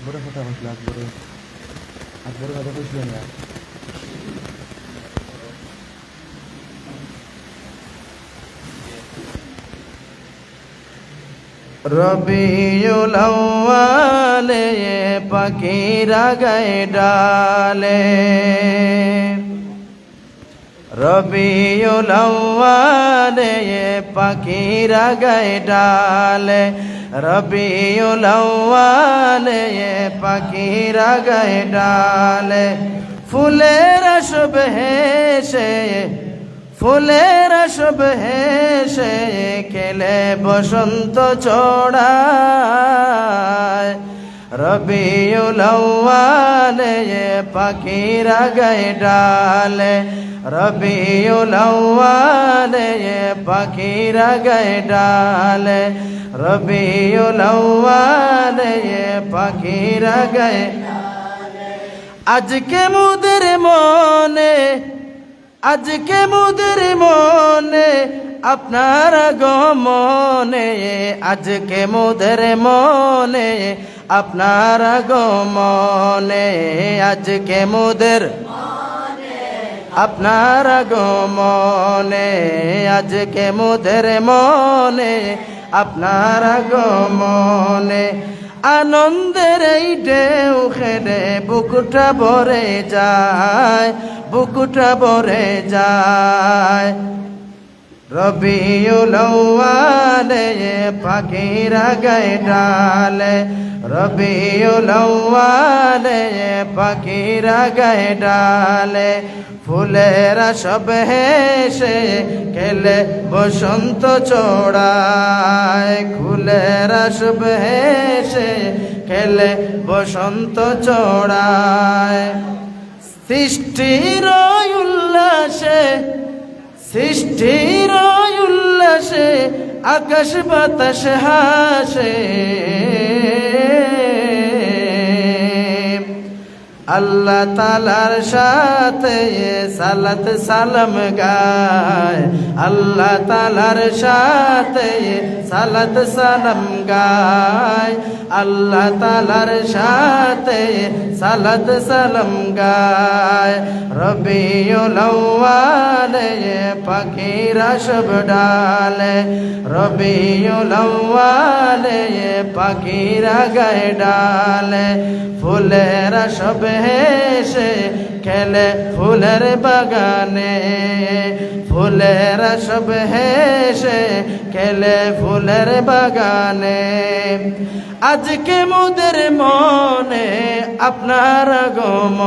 আকবরের কথা কইছিল আকবরের আকবরের কথা কইছিল না রবিউল আউয়ালে পাখিরা গায়ে ডালে। রবিউল আউয়ালে পাখিরা গায়ে ডালে। রবিউল আউয়ালে পাখিরা গায়ে ডালে ফুলের সব হেসে ফুলের সব হেসে খেলে বসন্ত চড়ায়। রবিউল আউয়ালে পাখিরা গায়ে ডালে রবিউল আউয়ালে পাখিরা গায়ে ডালে রবিউল আউয়ালে পাখিরা গায়ে আজকে মুদের মনে আজকে মুদের মনে আপনার গমনে আজকে মুদের মনে, আপনার গমনে আজকে মুদের আপনার গমনে আজকে মুদের মনে, আপনার গমনে আনন্দের এই ঢেউ খেলে বুকুটা ভরে যায়, বুকুটা ভরে যায়। রবিউল আউয়ালে পাখিরা গায়ে ডালে। রবিউল আউয়ালে পাখিরা গায়ে ডালে। ফুলেরা সব হেসে খেলে বসন্ত চড়ায়। ফুলেরা সব হেসে খেলে বসন্ত চড়ায়। উল্লাসে সৃষ্টির উল্লাসে, আকাশ বাতাস হাসে। আল্লাহ তালার সাথে সালাত সালাম গায়। আল্লাহ তালার সাথে সালাত সালাম গায়। আল্লাহ তালার সাথে সালাত সালাম গায়। রবিউল আউয়ালে পাখিরা সব ডালে। রবিউল আউয়ালে পাখিরা গায়ে ডালে। ফুলেরা সব হেসে খেলে ফুলের বাগানে। ফুলেরা সব হেসে খেলে ফুলের বাগানে। আজকে মোদের মনে আপনার গম